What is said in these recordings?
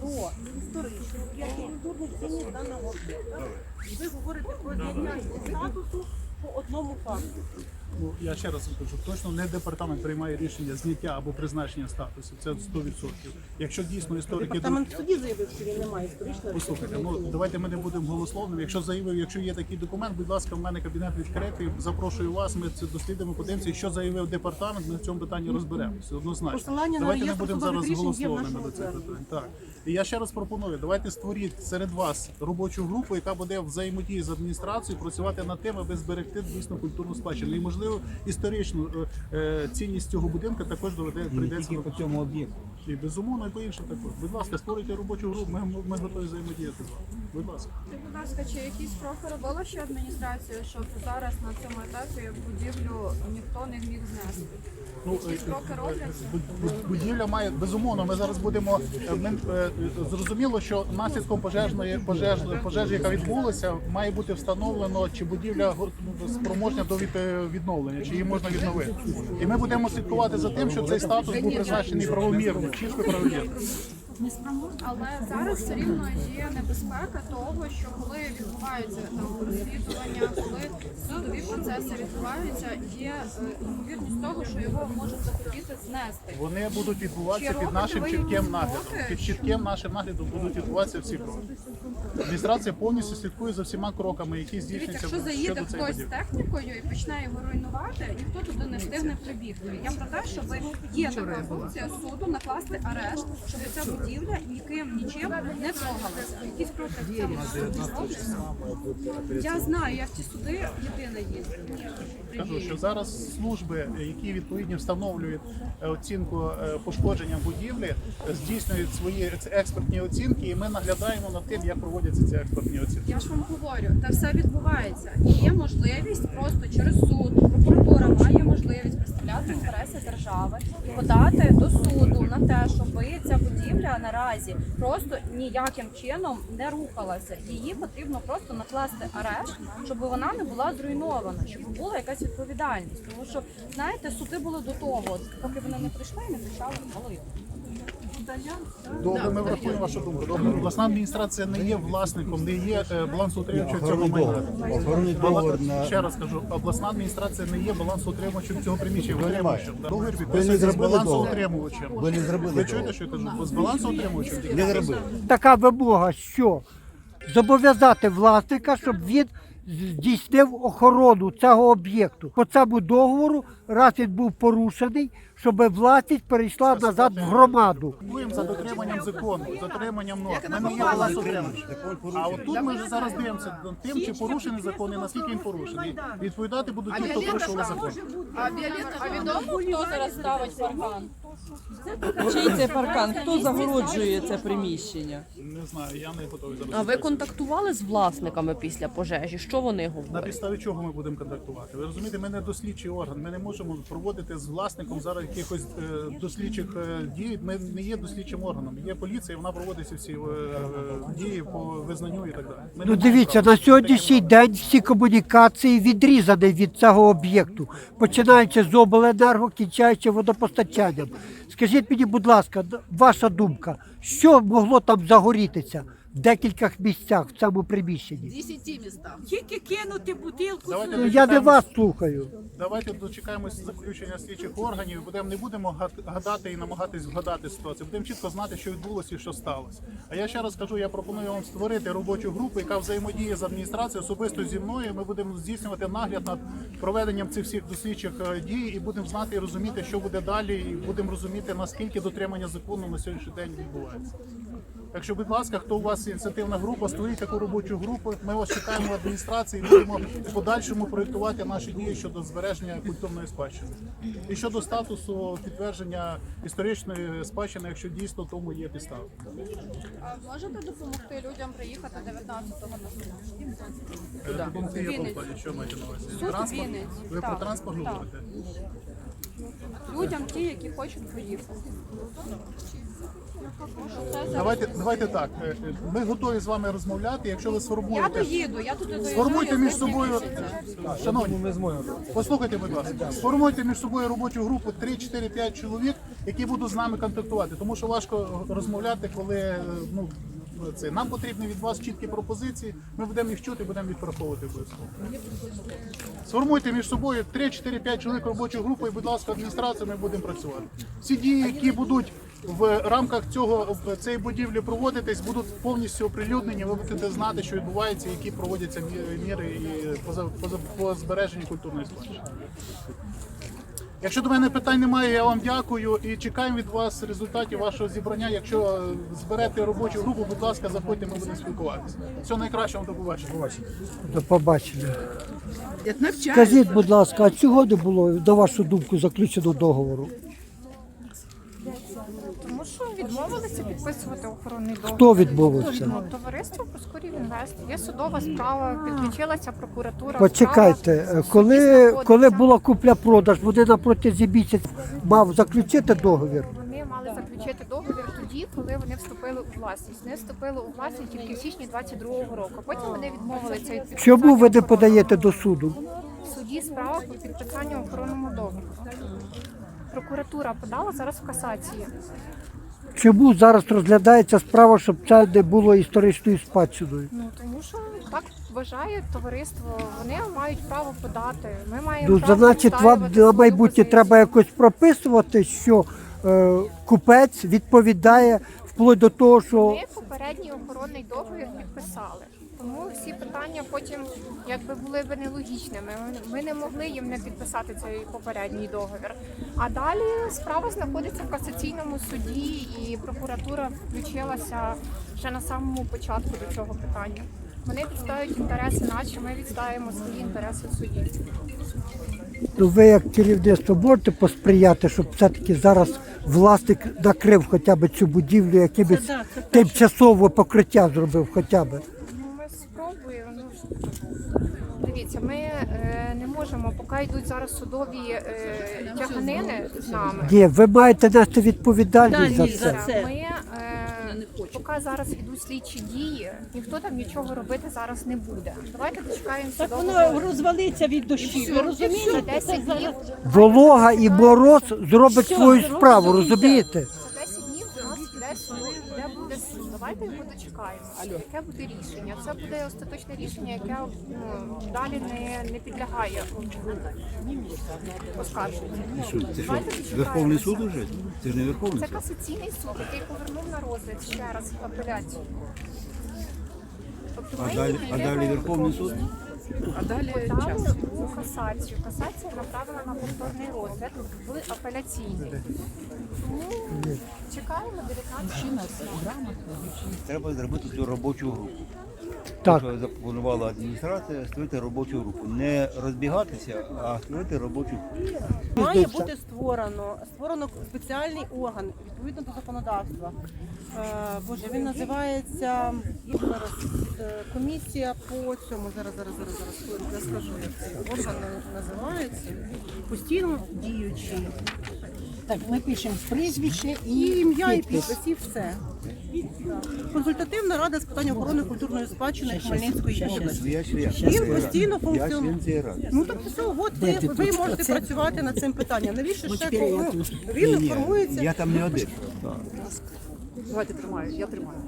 про історичну і архітектурну цінність даного об'єкта. І ви говорите про зняття статусу по одному факту. Ну, я ще раз кажу, точно не департамент приймає рішення зняття або призначення статусу. Це 100%. Якщо дійсно історики Департамент в суді заявив, що він не має історичної Послухайте, ну давайте ми не будемо голословними. Якщо заявив, якщо є такий документ, будь ласка, в мене кабінет відкритий. Запрошую вас. Ми це дослідимо, подивимося. Що заявив департамент, ми в цьому питанні розберемося. Однозначно. Посилання давайте не будемо зараз голословними до цих питань. Так і я ще раз пропоную. Давайте створіть серед вас робочу групу, яка буде взаємодії з адміністрацією, працювати над тим, аби зберегти дійсно культурну спадщину. І можливо історичну е, е, цінність цього будинку також доведе прийдеться по цьому об'єкту. І безумовно, і по іншим також. Будь ласка, створюйте робочу групу. Ми, ми готові взаємодіяти з вами. Будь ласка. Скажіть, будь ласка, чи якісь кроки робила ще адміністрація, щоб зараз на цьому етапі будівлю ніхто не міг знести? Ну, Якісь е, кроки робляться? бу- бу- будівля має безумовно. Ми зараз будемо е, ми, е, зрозуміло, що наслідком пожежної пожеж, пожежі, яка відбулася, має бути встановлено, чи будівля спроможна до е, відновлення, чи її можна відновити. І ми будемо слідкувати за тим, щоб цей статус був призначений правомірно, чітко і правомірно. Але зараз все рівно є небезпека того, що коли відбуваються там розслідування, коли судові процеси відбуваються, є е, ймовірність того, що його можуть захотіти знести. Вони будуть відбуватися під нашим чітким наглядом. Під чітким нашим наглядом будуть відбуватися всі кроки. Адміністрація повністю слідкує за всіма кроками, які здійснюються якщо заїде хтось з технікою і почне його руйнувати, ніхто туди не встигне прибігти. Я про те, щоб є така функція суду накласти арешт, щоб ця будівля ніким нічим не трогалася. Якісь кроки в цьому? Я знаю, я в ті суди єдина їздила. Кажу, що зараз служби, які відповідні встановлюють е, оцінку е, пошкодження будівлі, здійснюють свої експертні оцінки, і ми наглядаємо над тим, як проводяться ці експертні оцінки. Я ж вам говорю, та все відбувається. І Є можливість просто через суд, прокуратура має можливість представляти інтереси держави і подати до суду на те, щоб ця будівля наразі просто ніяким чином не рухалася. Її потрібно просто накласти арешт, щоб вона не була зруйнована, щоб була якась відповідальність. Тому що знаєте, суди були до того, поки вони не прийшли і не почали малою. Добре, ми врахуємо вашу думку. Добре, обласна адміністрація не є власником, не є е, балансоутримувачем цього майна. Охоронний на Ще раз кажу, обласна адміністрація не є балансоутримувачем цього приміщення. Витримувачем. Договір підписується з зробили балансоутримувачем. Ви не зробили Ви чуєте, що я кажу? З балансоутримувачем. не зробили. така вимога, що зобов'язати власника, щоб він здійснив охорону цього об'єкту. По цьому договору, раз він був порушений, щоб власність перейшла назад в громаду. Слідкуємо за дотриманням закону, дотриманням норм. Ми не є балансоутримувачем. А от тут ми вже зараз дивимося тим, чи порушений закон і наскільки він порушений. Відповідати будуть ті, хто порушували закон. А відомо, хто зараз ставить паркан? Чий це паркан? Хто загороджує це приміщення? Не знаю, я не готовий зараз. А ви контактували з власниками після пожежі? Що вони На говорять? підставі чого ми будемо контактувати? Ви розумієте, ми не дослідчий орган. Ми не можемо проводити з власником зараз якихось е, дослідчих е, дій. Ми не є дослідчим органом. Є поліція, вона проводить всі е, е, дії по визнанню і так далі. Ми не Ну маємо дивіться, права. на сьогоднішній день всі комунікації відрізані від цього об'єкту, починаючи з обленерго, кінчаючи водопостачанням. Скажіть мені, будь ласка, ваша думка, що могло там загорітися декількох місцях в цьому приміщенні? Тільки кинути бутилку. Давайте Ну, я не дочекаємось- вас слухаю. Давайте дочекаємося заключення слідчих органів. Будемо не будемо гад- гадати і намагатись вгадати ситуацію. Будемо чітко знати, що відбулося і що сталося. А я ще раз кажу, я пропоную вам створити робочу групу, яка взаємодіє з адміністрацією особисто зі мною. Ми будемо здійснювати нагляд над проведенням цих всіх дослідчих е, дій і будемо знати і розуміти, що буде далі, і будемо розуміти наскільки дотримання закону на сьогоднішній день відбувається. Так що, будь ласка, хто у вас є ініціативна група, створіть таку робочу групу. Ми вас чекаємо в адміністрації і будемо в подальшому проєктувати наші дії щодо збереження культурної спадщини. І щодо статусу підтвердження історичної спадщини, якщо дійсно тому є підстави. А можете допомогти людям приїхати 19-го на? Е, допомогти що маєте на увазі? Суд Транспорт? Вінниць. Ви про Так, транспорт так. говорите? людям, ті, які хочуть поїхати. Давайте, давайте так. е, Ми готові з вами розмовляти. Якщо ви Я сформуєте, доїду, я туди доїжджаю. сформуйте між собою. Шановні, послухайте, будь ласка, сформуйте між собою робочу групу 3-4-5 чоловік, які будуть з нами контактувати. Тому що важко розмовляти, коли е, ну. Це нам потрібні від вас чіткі пропозиції. Ми будемо їх чути, будемо відпрацьовувати обов'язково. Сформуйте між собою 3-4-5 чоловік робочу групу, і, будь ласка, адміністрацію ми будемо працювати. Всі дії, які будуть в рамках цього в цієї будівлі проводитись, будуть повністю оприлюднені. Ви будете знати, що відбувається, які проводяться міри і по, збереженню культурної спадщини. Якщо до мене питань немає, я вам дякую і чекаємо від вас результатів вашого зібрання. Якщо е, зберете робочу групу, будь ласка, заходьте, ми будемо спілкуватися. Всього найкращого до побачення. До побачення. Як навчання. Скажіть, будь ласка, а чого не було, на вашу думку, заключено договору? Відмовилися підписувати охоронний договір. Хто відмовився? Ну, товариство Проскурів Інвест. Є судова справа, підключилася прокуратура. Почекайте, справа е, коли, коли була купля-продаж, вони на протязі місяця мав заключити договір. Вони мали заключити договір тоді, коли вони вступили у власність. Вони вступили у власність тільки в січні 22-го року. Потім вони відмовилися від підписання Чому ви не подаєте до суду? В суді справа по підписанню охоронного договору. Прокуратура подала зараз в касації. Чому зараз розглядається справа, щоб це не було історичною спадщиною? Ну тому що так вважає товариство. Вони мають право подати. Ми маємо Ну, право значить, вам на майбутнє треба якось прописувати, що е, купець відповідає вплоть до того, що Ми попередній охоронний договір підписали. Тому всі питання потім якби були б нелогічними. Ми не могли їм не підписати цей попередній договір. А далі справа знаходиться в касаційному суді, і прокуратура включилася вже на самому початку до цього питання. Вони відстоюють інтереси наші, ми відстоюємо свої інтереси в суді. ну, ви як керівництво можете посприяти, щоб все-таки зараз власник накрив хоча б цю будівлю, якимось тимчасове покриття зробив хоча б. Ну, ми спробуємо. Ну, дивіться, ми е, не можемо, поки йдуть зараз судові е, тяганини з нами. Ні, ви маєте нести відповідальність за це. це. Ми е, поки зараз йдуть слідчі дії, ніхто там нічого робити зараз не буде. Давайте дочекаємося Так воно розвалиться від дощів. Ви розумієте? за 10 днів. Волога і мороз зробить Все, свою справу, розумієте? За 10 днів до нас йде суд, де буде суд. Давайте його дочекаємося. Яке буде рішення? Це буде остаточне рішення, яке ну, далі не, не підлягає оскарженню. Що, це що, Давайте дочекаємося. Верховний суд уже? Це ж не Верховний Це суд. касаційний суд, який повернув на розгляд ще раз апеляцію. Тобто А ми далі, а далі Верховний суд? а далі подали час. у касацію. Касація направила на повторний розгляд в апеляційний. Тому чекаємо 19 Треба зробити цю робочу групу. Так. Що запропонувала адміністрація, створити робочу групу. Не розбігатися, а створити робочу групу. Має бути створено створено спеціальний орган відповідно до законодавства. Е, Боже, він називається зараз е, комісія по цьому. Зараз, зараз, зараз, зараз я скажу, як цей орган називається. Постійно діючий. Так, ми пишемо прізвище І ім'я, і підпис, і все. Консультативна рада з питань охорони культурної спадщини Хмельницької області. Він постійно функціонує. Ну так все, от ви, ви можете працювати над цим питанням. Навіщо ще тут. Він інформується. Я там не один. Давайте тримаю, я тримаю.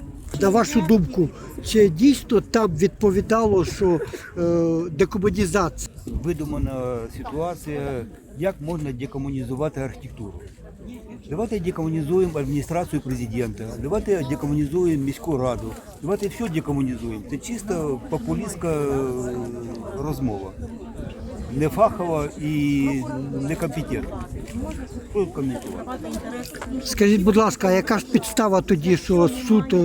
На вашу думку, чи дійсно там відповідало, що е, декомунізація? Видумана ситуація, як можна декомунізувати архітектуру. Давайте декомунізуємо адміністрацію президента, давайте декомунізуємо міську раду, давайте все декомунізуємо. Це чисто популістська е, розмова. Не фахова і некомпетентна. Тут коментувати? Скажіть, будь ласка, яка ж підстава тоді, що суд,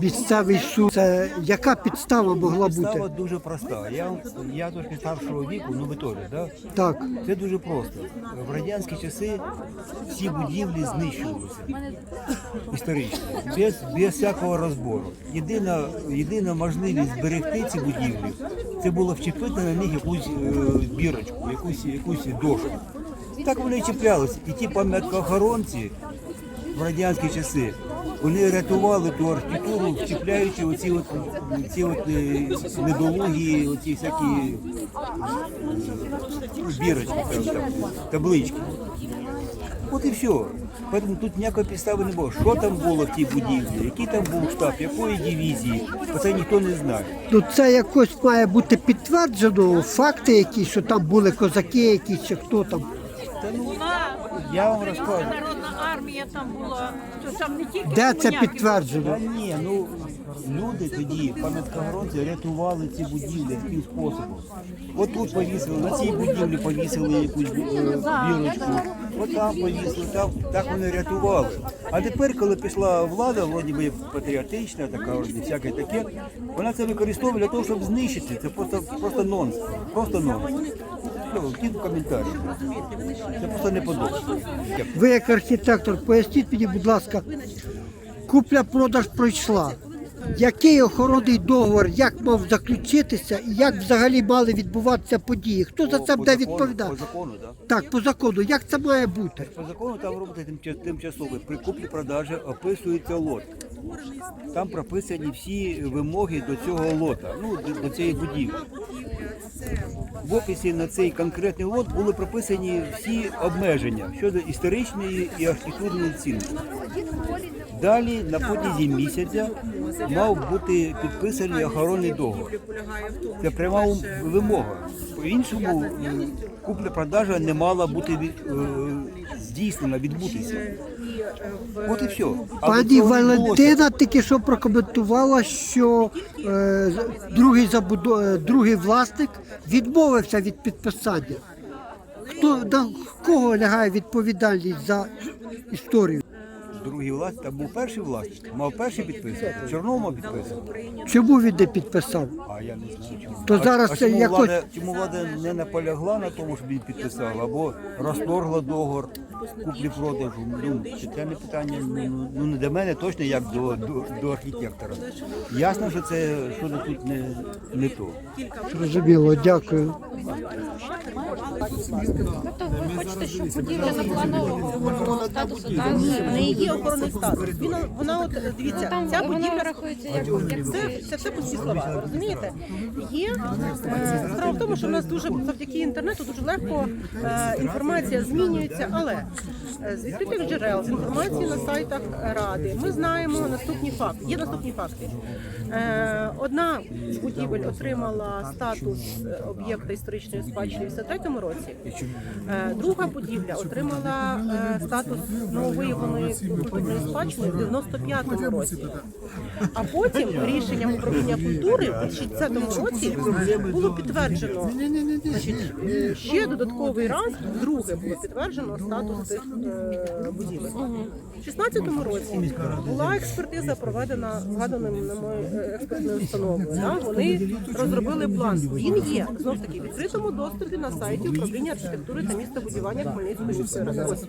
місцевий суд, це яка підстава могла Підстава бути? дуже проста. Я, я трошки старшого віку, ну ви теж, да? Так, Це дуже просто. В радянські часи всі будівлі знищувалися історично, без, без всякого розбору. Єдина, єдина можливість зберегти ці будівлі це було вчепити на них якусь е, бірочку, якусь, якусь дошку. Так вони і чіплялися. І ті пам'яткоохоронці в радянські часи, вони рятували ту архітектуру, вчіпляючи оці от, ці от е, недолугі, оці всякі е, бірочки, таблички. От і все. Тому тут ніякої підстави не було. Що там було в тій будівлі, який там був штаб, якої дивізії, про це ніхто не знає. Ну це якось має бути підтверджено, факти якісь, що там були козаки якісь, чи хто там. Я вам розкажу. Народна армія там була, то там не тільки Де це комуняки підтверджено? Та ні, ну люди тоді, пам'яткоохоронці, рятували ці будівлі таким способом. От тут повісили, на цій будівлі повісили якусь е, бірочку, от там повісили, там так вони рятували. А тепер, коли пішла влада, вроді би патріотична, така вроді, всяке таке, вона це використовує для того, щоб знищити. Це просто просто нонсенс. Просто нонсенс. Все, коментарі. Це просто не подобається. Ви як архітектор, поясніть мені, будь ласка, купля-продаж пройшла. Який охоронний договор, як мав заключитися і як взагалі мали відбуватися події? Хто за це буде закону- По відповідати? закону, так. Так, по закону, як це має бути? По закону там робити тимча- тимчасове. При куплі-продажі описується лот. Там прописані всі вимоги до цього лота, ну до, до цієї будівлі. В описі на цей конкретний лот були прописані всі обмеження щодо історичної і архітектурної цінності. Далі на протязі місяця мав бути підписаний охоронний договір. Це пряма вимога. По-іншому м, купля-продажа не мала бути е, здійснена, відбутися. От і все. Пані. Валентина тільки що прокоментувала, що е, другий, забудо... е, другий власник відмовився від підписання. Хто на кого лягає відповідальність за історію? Другий власник, там був перший власник, мав перший підписати, Чорнов мав підписати. Чому він не підписав? А я не знаю чому. То А- зараз а це чому, якось- влада, чому влада не наполягла на тому, щоб він підписав, або розторгла договор куплі-продажу. Ну, це не питання ну, ну, не до мене точно, як до, до, до архітектора. Ясно, що це що тут не, не то. Зрозуміло, дякую. Тобто ви хочете, щоб будівля запланового статусу так? В є охоронний статус. Він, вона от дивіться, Там ця будівля рахується як. Це, це все пусті слова, розумієте? Є е, справа в тому, що в нас дуже завдяки інтернету дуже легко е, інформація змінюється, але з відкритих джерел, з інформації на сайтах ради, ми знаємо наступні факти. Є наступні факти. Е, одна з будівель отримала статус е, об'єкта історичної спадщини в 53 році. Е, друга будівля отримала е, статус нововиявленої культурної спадщини в 95-му році. А потім рішенням управління культури в 60 році було підтверджено е, ще додатковий раз, вдруге було підтверджено статус цих е, будівель. У 16 році була експертиза проведена згаданим нами е, експертною установою. Да? Вони розробили план. Він є знов таки в відкритому доступі на сайті управління архітектури та містобудування Хмельницької міської ради. Ось.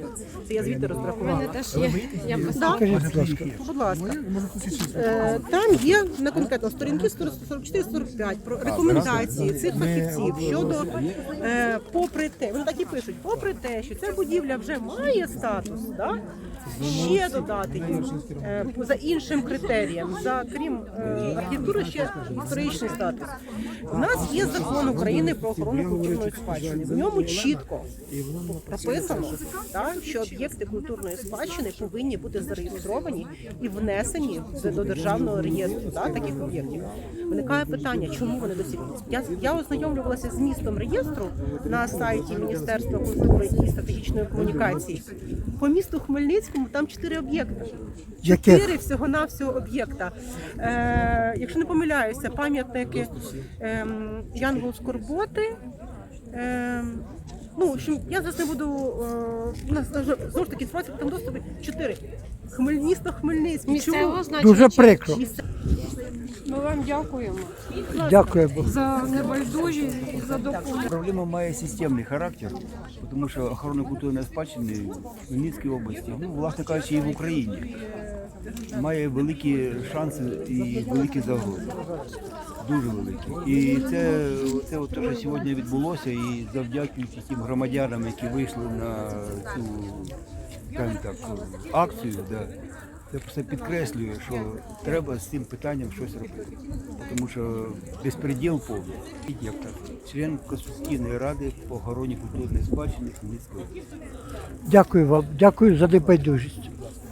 Це я звідти розрахувала. Теж є. Я Да. Скажіть, будь ласка. Будь ласка. Е, Там є на конкретно сторінки 44-45 про рекомендації цих фахівців щодо, е, попри те, вони так і пишуть, попри те, що ця будівля вже має статус, да? Ще додати їм е, за іншим критеріям, за крім е, архітектури, ще історичний статус. У нас є закон України про охорону культурної спадщини. В ньому чітко прописано, що об'єкти культурної спадщини повинні бути зареєстровані і внесені до державного реєстру таких об'єктів. Виникає питання, чому вони досі я, я ознайомлювалася з містом реєстру на сайті Міністерства культури і стратегічної комунікації. По місту Хмельницькому там чотири об'єкти. Чотири всього навсього об'єкта. Е, якщо не помиляюся, пам'ятники е, Янгол Скорботи. Е, ну, в я зараз не буду е, нас знову ж таки інформація там доступи чотири. Хмель, місто Хмельницький. Місцевого значення. Дуже прикро. Ми вам дякуємо Дякуємо. за небайдужість і за допомогу. Проблема має системний характер, тому що охорона культурної спадщини в Хмельницькій області, ну, власне кажучи, і в Україні, має великі шанси і великі загрози. дуже великі. І це, це от те, що сьогодні відбулося, і завдячуючи тим громадянам, які вийшли на цю так, акцію, да, це просто підкреслюю, що треба з цим питанням щось робити. Тому що безпреділ повний. Як так, член Конституційної ради по охороні культурної спадщини Хмельницької. Дякую вам, дякую за небайдужість.